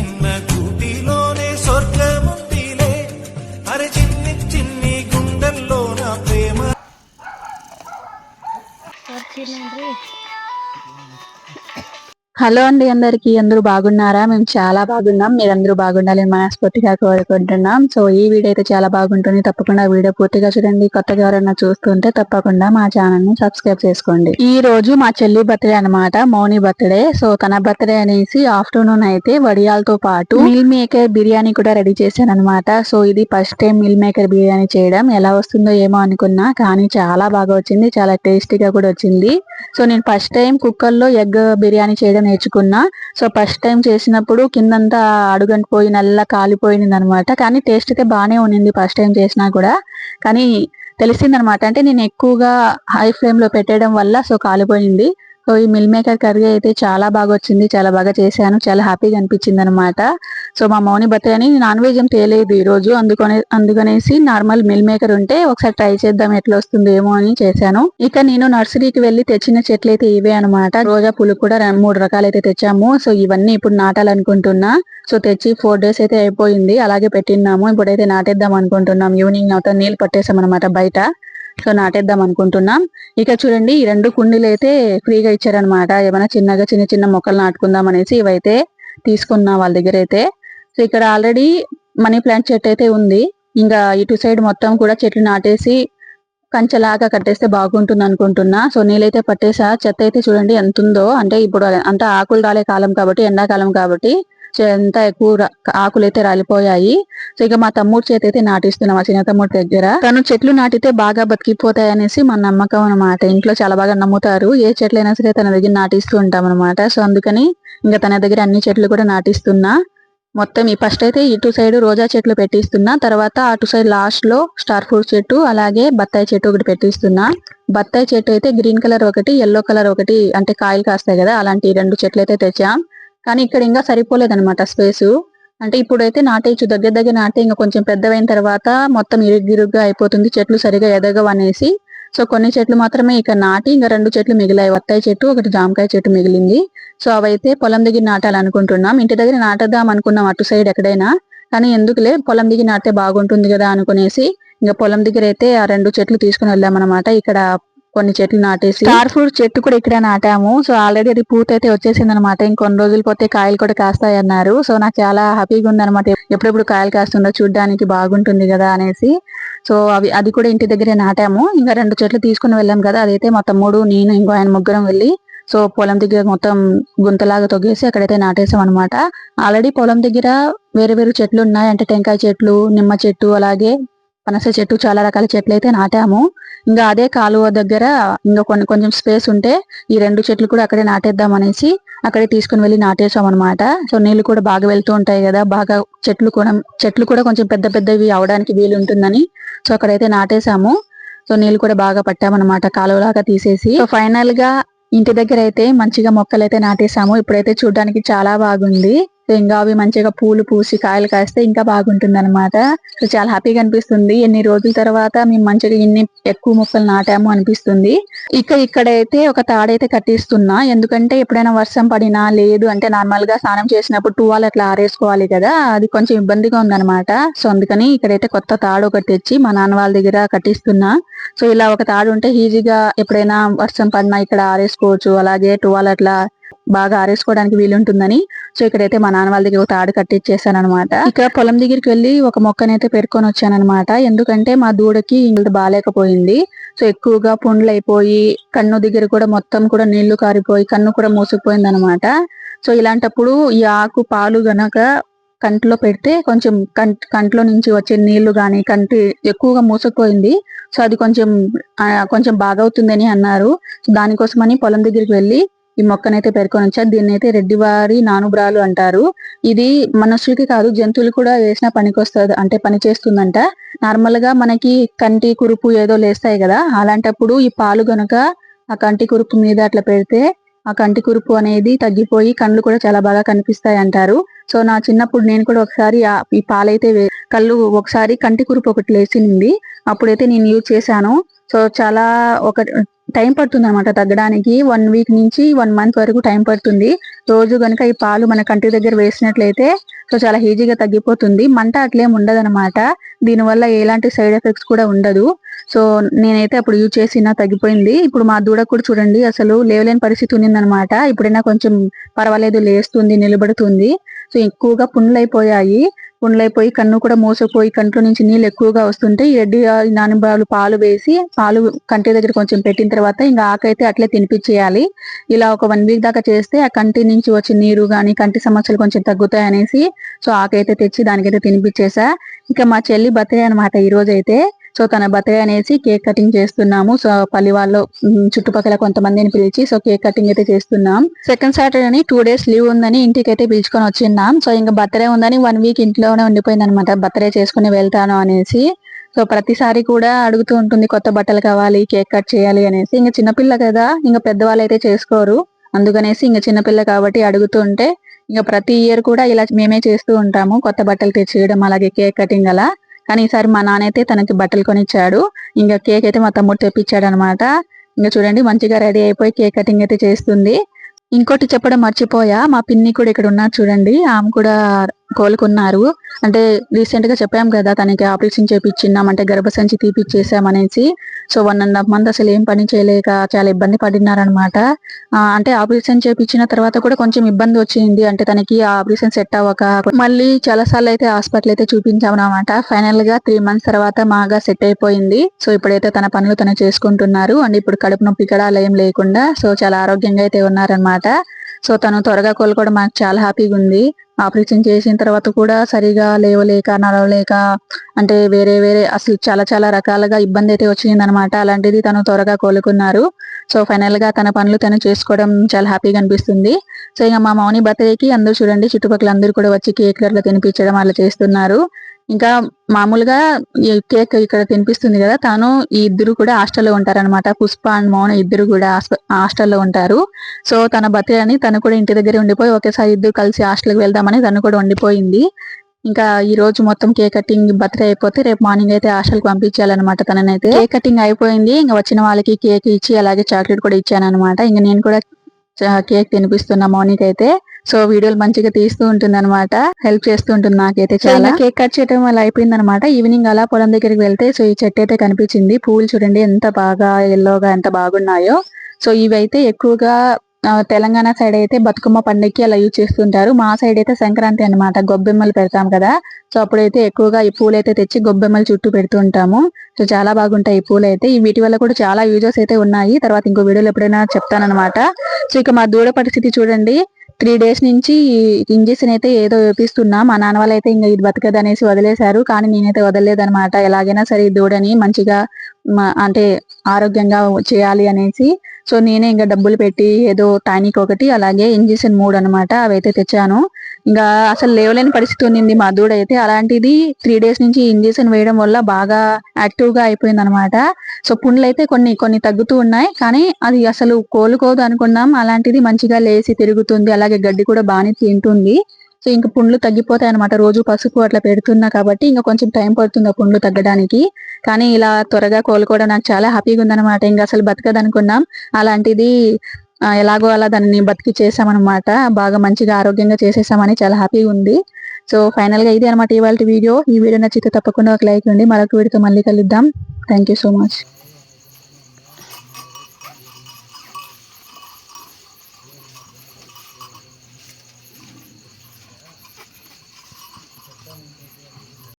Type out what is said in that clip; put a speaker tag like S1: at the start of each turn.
S1: చిన్న కూటిలోనే స్వర్గముందిలే. అరే చిన్ని చిన్ని గుండెల్లో నా ప్రేమ.
S2: హలో అండి అందరికి అందరూ బాగున్నారా? మేము చాలా బాగున్నాం. మీరందరూ బాగుండాలని మనస్ఫూర్తిగా కోరుకుంటున్నాం. సో ఈ వీడియో అయితే చాలా బాగుంటుంది. తప్పకుండా వీడియో పూర్తిగా చూడండి. కొత్తగా ఎవరైనా చూస్తుంటే తప్పకుండా మా ఛానల్ని సబ్స్క్రైబ్ చేసుకోండి. ఈ రోజు మా చెల్లి బర్త్డే అన్నమాట. మౌని బర్త్డే. సో తన బర్త్డే అనేసి ఆఫ్టర్నూన్ అయితే వడియాలతో పాటు మిల్ మేకర్ బిర్యానీ కూడా రెడీ చేశాను అనమాట సో ఇది first time meal maker biryani చేయడం. ఎలా వస్తుందో ఏమో అనుకున్నా కానీ చాలా బాగా వచ్చింది. చాలా టేస్టీగా కూడా వచ్చింది. సో నేను ఫస్ట్ టైం కుక్కర్లో ఎగ్ బిర్యానీ చేయడం నేర్చుకున్నా. సో ఫస్ట్ టైం చేసినప్పుడు కిందంతా అడుగంటిపోయి నల్ల కాలిపోయింది అనమాట కానీ టేస్ట్ అయితే బాగానే ఉన్నింది ఫస్ట్ టైం చేసినా కూడా. కానీ తెలిసిందనమాట. అంటే నేను ఎక్కువగా హై ఫ్లేమ్లో పెట్టడం వల్ల సో కాలిపోయింది. సో ఈ మిల్ మేకర్ కర్రీ అయితే చాలా బాగా వచ్చింది చాలా బాగా చేశాను చాలా హ్యాపీగా అనిపించింది అనమాట సో మా మౌని బర్త్డే అని నాన్ వెజ్ ఏం తేలేదు ఈ రోజు అందుకనే అందుకనేసి నార్మల్ మిల్ మేకర్ ఉంటే ఒకసారి ట్రై చేద్దాం ఎట్లా వస్తుందో ఏమో అని చేశాను. ఇక నేను నర్సరీకి వెళ్ళి తెచ్చిన చెట్లు అయితే ఇవే అనమాట రోజా పూలు కూడా మూడు రకాలు అయితే తెచ్చాము. సో ఇవన్నీ ఇప్పుడు నాటాలనుకుంటున్నా. సో తెచ్చి ఫోర్ డేస్ అయితే అయిపోయింది అలాగే పెట్టినాము ఇప్పుడైతే నాటేద్దాం అనుకుంటున్నాం. ఈవినింగ్ అవుతా నీళ్ళు పట్టేసాం అనమాట బయట. సో నాటేద్దాం అనుకుంటున్నాం. ఇక చూడండి ఈ రెండు కుండీలు అయితే ఫ్రీగా ఇచ్చారనమాట ఏమైనా చిన్నగా చిన్న చిన్న మొక్కలు నాటుకుందాం అనేసి ఇవైతే తీసుకున్నా వాళ్ళ దగ్గర అయితే. సో ఇక్కడ ఆల్రెడీ మనీ ప్లాంట్ చెట్టు అయితే ఉంది. ఇంకా ఇటు సైడ్ మొత్తం కూడా చెట్లు నాటేసి కంచెలాగా కట్టేస్తే బాగుంటుంది అనుకుంటున్నా. సో నీళ్ళైతే పట్టేసా. చెత్త అయితే చూడండి ఎంత ఉందో అంటే ఇప్పుడు అంతా ఆకులు రాలే కాలం కాబట్టి ఎండాకాలం కాబట్టి. సో ఎంత ఎక్కువ ఆకులైతే ఆకులు అయితే రాలిపోయాయి. సో ఇక మా తమ్ముడు చేతి అయితే నాటిస్తున్నాం మా చిన్న తమ్ముడి దగ్గర. తను చెట్లు నాటితే బాగా బతికిపోతాయి అనేసి మా నమ్మకం అన్నమాట. ఇంట్లో చాలా బాగా నమ్ముతారు. ఏ చెట్లైనా సరే తన దగ్గర నాటిస్తూ ఉంటాం అనమాట సో అందుకని ఇంకా తన దగ్గర అన్ని చెట్లు కూడా నాటిస్తున్నా. మొత్తం ఈ ఫస్ట్ అయితే ఇటు సైడ్ రోజా చెట్లు పెట్టిస్తున్నా. తర్వాత అటు సైడ్ లాస్ట్లో స్టార్ ఫ్రూట్ చెట్టు అలాగే బత్తాయి చెట్టు ఒకటి పెట్టిస్తున్నా. బత్తాయి చెట్టు అయితే గ్రీన్ కలర్ ఒకటి ఎల్లో కలర్ ఒకటి అంటే కాయలు కాస్తాయి కదా అలాంటి రెండు చెట్లు అయితే తెచ్చాం. కానీ ఇక్కడ ఇంకా సరిపోలేదన్నమాట స్పేసు. అంటే ఇప్పుడైతే నాటేయచ్చు దగ్గర దగ్గర నాటే ఇంకా కొంచెం పెద్దవైన తర్వాత మొత్తం ఇరుగ్గిరుగ్గా అయిపోతుంది చెట్లు సరిగా ఎదగవు అనేసి సో కొన్ని చెట్లు మాత్రమే ఇక నాటి ఇంకా రెండు చెట్లు మిగిలాయి. వత్తాయి చెట్టు ఒకటి జామకాయ చెట్టు మిగిలింది. సో అవైతే పొలం దగ్గర నాటాలనుకుంటున్నాం. ఇంటి దగ్గర నాటదాం అనుకున్నాం అటు సైడ్ ఎక్కడైనా. కానీ ఎందుకులే పొలం దిగి నాటితే బాగుంటుంది కదా అనుకునేసి ఇంకా పొలం దగ్గర అయితే ఆ రెండు చెట్లు తీసుకుని వెళ్ళామన్నమాట ఇక్కడ కొన్ని చెట్లు నాటేసి స్టార్ ఫ్రూట్ చెట్టు కూడా ఇక్కడ నాటాము. సో ఆల్రెడీ అది పూత అయితే వచ్చేసింది అనమాట ఇంకొన్ని రోజులు పోతే కాయలు కూడా కాస్తాయి అన్నారు సో నాకు చాలా హ్యాపీగా ఉంది అనమాట ఎప్పుడెప్పుడు కాయలు కాస్తుందో చూడడానికి బాగుంటుంది కదా అనేసి. సో అవి అది కూడా ఇంటి దగ్గరే నాటాము. ఇంకా రెండు చెట్లు తీసుకుని వెళ్ళాం కదా. అదైతే మొత్తం మూడు నేను ఇంకో ఆయన ముగ్గురం వెళ్ళి. సో పొలం దగ్గర మొత్తం గుంతలాగా తొగ్గేసి అక్కడైతే నాటేసాం అనమాట ఆల్రెడీ పొలం దగ్గర వేరే వేరే చెట్లు ఉన్నాయి. అంటే టెంకాయ చెట్లు నిమ్మ చెట్టు అలాగే పనస చెట్టు చాలా రకాల చెట్లు అయితే నాటాము. ఇంకా అదే కాలువ దగ్గర ఇంకా కొన్ని కొంచెం స్పేస్ ఉంటే ఈ రెండు చెట్లు కూడా అక్కడే నాటేద్దాం అనేసి అక్కడే తీసుకుని వెళ్ళి నాటేసాం అనమాట సో నీళ్ళు కూడా బాగా వెళ్తూ ఉంటాయి కదా బాగా చెట్లు కూడా చెట్లు కూడా కొంచెం పెద్ద పెద్దవి అవడానికి వీలు ఉంటుందని సో అక్కడైతే నాటేసాము సో నీళ్ళు కూడా బాగా పట్టామన్నమాట కాలువలాగా తీసేసి. సో ఫైనల్గా ఇంటి దగ్గర అయితే మంచిగా మొక్కలు అయితే నాటేసాము ఇప్పుడైతే చూడడానికి చాలా బాగుంది. ఇంకా అవి మంచిగా పూలు పూసి కాయలు కాస్తే ఇంకా బాగుంటుంది అనమాట సో చాలా హ్యాపీగా అనిపిస్తుంది. ఎన్ని రోజుల తర్వాత మేము మంచిగా ఇన్ని ఎక్కువ మొక్కలు నాటాము అనిపిస్తుంది. ఇక ఇక్కడైతే ఒక తాడైతే కట్టిస్తున్నా. ఎందుకంటే ఎప్పుడైనా వర్షం పడినా లేదు అంటే నార్మల్గా స్నానం చేసినప్పుడు టూవాల్ అట్లా ఆరేసుకోవాలి కదా అది కొంచెం ఇబ్బందిగా ఉందన్నమాట. సో అందుకని ఇక్కడైతే కొత్త తాడు ఒకటి తెచ్చి మా నాన్న వాళ్ళ దగ్గర కట్టిస్తున్నా. సో ఇలా ఒక తాడు ఉంటే ఈజీగా ఎప్పుడైనా వర్షం పడినా ఇక్కడ ఆరేసుకోవచ్చు. అలాగే టూవాల్ అట్లా బాగా ఆరేసుకోవడానికి వీలుంటుందని. సో ఇక్కడైతే మా నాన్న వాళ్ళ దగ్గర ఒక తాడు కట్టించేసాను అనమాట ఇక్కడ పొలం దగ్గరికి వెళ్ళి ఒక మొక్కనైతే పెరుకొని వచ్చాను అనమాట ఎందుకంటే మా దూడకి ఇంత బాగాలేకపోయింది సో ఎక్కువగా పుండ్లు అయిపోయి కన్ను దగ్గర కూడా మొత్తం కూడా నీళ్ళు కారిపోయి కన్ను కూడా మూసుకుపోయింది అనమాట సో ఇలాంటప్పుడు ఈ ఆకు పాలు గనక కంట్లో పెడితే కొంచెం కంట్ కంట్లో నుంచి వచ్చే నీళ్ళు కానీ కంటి ఎక్కువగా మూసుకుపోయింది. సో అది కొంచెం కొంచెం బాగవుతుందని అన్నారు. దానికోసమని పొలం దగ్గరికి వెళ్ళి ఈ మొక్కనైతే పెరుకొని వచ్చా దీన్ని అయితే రెడ్డివారి నానుబ్రాలు అంటారు. ఇది మనుషులకి కాదు జంతువులు కూడా వేసిన పనికొస్తుంది అంటే పని చేస్తుందంట. నార్మల్గా మనకి కంటి కురుపు ఏదో లేస్తాయి కదా అలాంటప్పుడు ఈ పాలు గనుక ఆ కంటి కురుపు మీద అట్లా పెడితే ఆ కంటి కురుపు అనేది తగ్గిపోయి కళ్ళు కూడా చాలా బాగా కనిపిస్తాయి అంటారు. సో నా చిన్నప్పుడు నేను కూడా ఒకసారి ఈ పాలైతే కళ్ళు ఒకసారి కంటి కురుపు ఒకటి లేచింది. అప్పుడైతే నేను యూజ్ చేశాను. సో చాలా ఒక టైం పడుతుంది అనమాట తగ్గడానికి. వన్ వీక్ నుంచి వన్ మంత్ వరకు టైం పడుతుంది. రోజు కనుక ఈ పాలు మన కంటి దగ్గర వేసినట్లయితే సో చాలా ఈజీగా తగ్గిపోతుంది. మంట అట్లేం ఉండదు అనమాట దీనివల్ల ఎలాంటి సైడ్ ఎఫెక్ట్స్ కూడా ఉండదు. సో నేనైతే అప్పుడు యూజ్ చేసిన తగ్గిపోయింది. ఇప్పుడు మా దూడ కూడా చూడండి అసలు లేవలేని పరిస్థితి ఉన్నిందనమాట ఇప్పుడైనా కొంచెం పర్వాలేదు లేస్తుంది నిలబడుతుంది. సో ఎక్కువగా పుండ్లు అయిపోయాయి ఉండలైపోయి కన్ను కూడా మోసపోయి కంట్లో నుంచి నీళ్ళు ఎక్కువగా వస్తుంటే ఈ రెడ్డి నానిబాలు పాలు వేసి పాలు కంటి దగ్గర కొంచెం పెట్టిన తర్వాత ఇంకా ఆకైతే అట్లే తినిపించేయాలి. ఇలా ఒక వన్ వీక్ దాకా చేస్తే ఆ కంటి నుంచి వచ్చే నీరు కానీ కంటి సమస్యలు కొంచెం తగ్గుతాయి అనేసి సో ఆకైతే తెచ్చి దానికైతే తినిపించేసా. ఇంకా మా చెల్లి బర్త్డే అనమాట ఈ రోజు అయితే సో తన బర్త్డే అనేసి కేక్ కటింగ్ చేస్తున్నాము. సో పల్లి వాళ్ళు చుట్టుపక్కల కొంతమందిని పిలిచి సో కేక్ కటింగ్ అయితే చేస్తున్నాం. సెకండ్ సాటర్డే అని టూ డేస్ లీవ్ ఉందని ఇంటికి అయితే పిలుచుకొని వచ్చిన్నాం. సో ఇంకా బర్త్డే ఉందని వన్ వీక్ ఇంట్లోనే ఉండిపోయింది అనమాట బర్త్డే చేసుకుని వెళ్తాను అనేసి. సో ప్రతిసారి కూడా అడుగుతూ ఉంటుంది కొత్త బట్టలు కావాలి కేక్ కట్ చేయాలి అనేసి. ఇంకా చిన్నపిల్ల కదా ఇంకా పెద్దవాళ్ళు అయితే చేసుకోరు. అందుకనేసి ఇంకా చిన్నపిల్ల కాబట్టి అడుగుతుంటే ఇంకా ప్రతి ఇయర్ కూడా ఇలా మేమే చేస్తూ ఉంటాము. కొత్త బట్టలు తెచ్చేయడం అలాగే కేక్ కటింగ్ అలా. కానీ ఈసారి మా నాన్న అయితే తనకి బట్టలు కొనిచ్చాడు. ఇంకా కేక్ అయితే మా తమ్ముడు తెప్పించాడు అనమాట ఇంకా చూడండి మంచిగా రెడీ అయిపోయి కేక్ కటింగ్ అయితే చేస్తుంది. ఇంకోటి చెప్పడం మర్చిపోయా మా పిన్ని కూడా ఇక్కడ ఉన్నారు చూడండి. ఆమె కూడా కోలుకున్నారు. అంటే రీసెంట్గా చెప్పాం కదా తనకి ఆపరేషన్ చేపించిన్నాం అంటే గర్భసంచి తీపిచ్చేసామనేసి so one and half month అసలు ఏం పని చేయలేక చాలా ఇబ్బంది పడినారనమాట. అంటే ఆపరేషన్ చేపించిన తర్వాత కూడా కొంచెం ఇబ్బంది వచ్చింది. అంటే తనకి ఆపరేషన్ సెట్ అవ్వక మళ్ళీ చాలా సార్లు అయితే హాస్పిటల్ అయితే చూపించామన్నమాట అనమాట ఫైనల్గా త్రీ మంత్స్ తర్వాత మాగా సెట్ అయిపోయింది. సో ఇప్పుడైతే తన పనులు తను చేసుకుంటున్నారు. అండ్ ఇప్పుడు కడుపు నొప్పి కూడా అలా ఏం లేకుండా సో చాలా ఆరోగ్యంగా అయితే ఉన్నారనమాట. సో తను త్వరగా కోలుకోవడం మాకు చాలా హ్యాపీగా ఉంది. ఆపరేషన్ చేసిన తర్వాత కూడా సరిగా లేవలేక నడవలేక అంటే వేరే వేరే అసలు చాలా చాలా రకాలుగా ఇబ్బంది అయితే వచ్చింది అనమాట అలాంటిది తను త్వరగా కోలుకున్నారు. సో ఫైనల్గా తన పనులు తను చేసుకోవడం చాలా హ్యాపీగా అనిపిస్తుంది. సో ఇక మా మౌని బర్త్డేకి అందరూ చూడండి చుట్టుపక్కల అందరూ కూడా వచ్చి కేక్ అట్లా తినిపించడం అలా చేస్తున్నారు. ఇంకా మామూలుగా ఈ కేక్ ఇక్కడ తినిపిస్తుంది కదా తాను ఈ ఇద్దరు కూడా హాస్టల్లో ఉంటారన్నమాట. పుష్ప అండ్ మౌన ఇద్దరు కూడా హాస్టల్లో ఉంటారు. సో తన బర్త్డే అని తను కూడా ఇంటి దగ్గర ఉండిపోయి ఒకేసారి ఇద్దరు కలిసి హాస్టల్కి వెళ్దామని తను కూడా ఉండిపోయింది. ఇంకా ఈ రోజు మొత్తం కేక్ కటింగ్ బర్త్డే అయిపోతే రేపు మార్నింగ్ అయితే హాస్టల్కి పంపించాలన్నమాట తననైతే. కేక్ కటింగ్ అయిపోయింది. ఇంకా వచ్చిన వాళ్ళకి కేక్ ఇచ్చి అలాగే చాక్లెట్ కూడా ఇచ్చాను అనమాట ఇంకా నేను కూడా కేక్ తినిపిస్తున్నా మార్నింగ్ అయితే. సో వీడియోలు మంచిగా తీస్తూ ఉంటుంది అనమాట హెల్ప్ చేస్తూ ఉంటుంది నాకైతే చాలా. కేక్ కట్ చేయడం వల్ల అయిపోయింది అనమాట ఈవినింగ్ అలా పొలం దగ్గరికి వెళ్తే సో ఈ చెట్టు అయితే కనిపించింది. పూలు చూడండి ఎంత బాగా ఎల్లోగా ఎంత బాగున్నాయో. సో ఇవి అయితే ఎక్కువగా తెలంగాణ సైడ్ అయితే బతుకమ్మ పండుగకి అలా యూజ్ చేస్తుంటారు. మా సైడ్ అయితే సంక్రాంతి అన్నమాట. గొబ్బెమ్మలు పెడతాం కదా. సో అప్పుడైతే ఎక్కువగా ఈ పూలు అయితే తెచ్చి గొబ్బెమ్మలు చుట్టూ పెడుతూ ఉంటాము. సో చాలా బాగుంటాయి ఈ పూలు అయితే. ఈ వీటి వల్ల కూడా చాలా యూజెస్ అయితే ఉన్నాయి. తర్వాత ఇంకో వీడియోలో ఎప్పుడైనా చెప్తానన్నమాట. సో ఇక మా దూడ పరిస్థితి చూడండి. త్రీ డేస్ నుంచి ఇంజెక్షన్ అయితే ఏదో వేపిస్తున్నా. మా నాన్న వాళ్ళు అయితే ఇంకా ఇది బతకదు అనేసి వదిలేశారు. కానీ నేనైతే వదలలేదు అనమాట ఎలాగైనా సరే ఈ దూడని మంచిగా అంటే ఆరోగ్యంగా చేయాలి అనేసి. సో నేనే ఇంకా డబ్బులు పెట్టి ఏదో టానిక్ ఒకటి అలాగే ఇంజెక్షన్ మూడు అనమాట అవైతే తెచ్చాను. ఇంకా అసలు లేవలేని పరిస్థితి ఉండింది మా దూడ అయితే. అలాంటిది త్రీ డేస్ నుంచి ఇంజెక్షన్ వేయడం వల్ల బాగా యాక్టివ్గా అయిపోయింది అనమాట సో పుండ్లు అయితే కొన్ని కొన్ని తగ్గుతూ ఉన్నాయి. కానీ అది అసలు కోలుకోదు అనుకున్నాం. అలాంటిది మంచిగా లేచి తిరుగుతుంది. అలాగే గడ్డి కూడా బాగానే తింటుంది. సో ఇంకా పుండ్లు తగ్గిపోతాయి అనమాట రోజు పసుపు అట్లా పెడుతున్నా కాబట్టి ఇంకా కొంచెం టైం పడుతుంది ఆ పుండ్లు తగ్గడానికి. కానీ ఇలా త్వరగా కోలుకోవడం నాకు చాలా హ్యాపీగా ఉందన్నమాట. ఇంకా అసలు బతకదు అనుకున్నాం అలాంటిది ఎలాగో అలా దాన్ని బతికి చేసామన్నమాట బాగా మంచిగా ఆరోగ్యంగా చేసేసామని చాలా హ్యాపీగా ఉంది. సో ఫైనల్గా ఇది అనమాట ఇవాళ వీడియో. ఈ వీడియో నచ్చితే తప్పకుండా ఒక లైక్ ఉండి మరొక వీడియోతో మళ్ళీ కలుద్దాం. Thank you so much